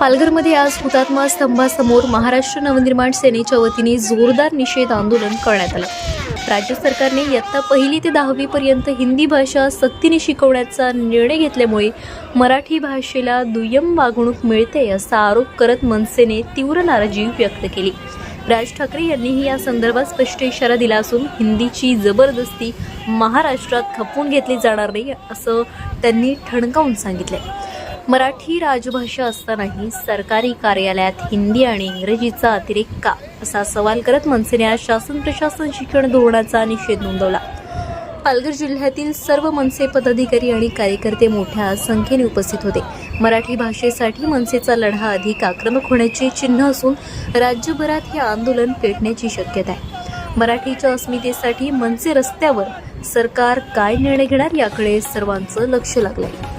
पालघरमध्ये आज हुतात्मा स्तंभासमोर महाराष्ट्र नवनिर्माण सेनेच्या वतीने जोरदार निषेध आंदोलन करण्यात आलं. राज्य सरकारने इयत्ता पहिली ते दहावीपर्यंत हिंदी भाषा सक्तीने शिकवण्याचा निर्णय घेतल्यामुळे मराठी भाषेला दुय्यम वागणूक मिळते असा आरोप करत मनसेने तीव्र नाराजी व्यक्त केली. राज ठाकरे यांनीही या संदर्भात स्पष्ट इशारा दिला असून हिंदीची जबरदस्ती महाराष्ट्रात खपवून घेतली जाणार नाही असं त्यांनी ठणकावून सांगितलं मराठी राजभाषा असतानाही सरकारी कार्यालयात हिंदी आणि इंग्रजीचा अतिरेक का? असा सवाल करत मनसेने आज शासन प्रशासन शिक्षण धोरणाचा निषेध नोंदवला. पालघर जिल्ह्यातील सर्व मनसे पदाधिकारी आणि कार्यकर्ते मोठ्या संख्येने उपस्थित होते. मराठी भाषेसाठी मनसेचा लढा अधिक आक्रमक होण्याचे चिन्ह असून राज्यभरात हे आंदोलन पेटण्याची शक्यता आहे. मराठीच्या अस्मितेसाठी मनसे रस्त्यावर सरकार काय निर्णय घेणार याकडे सर्वांचं लक्ष लागलं आहे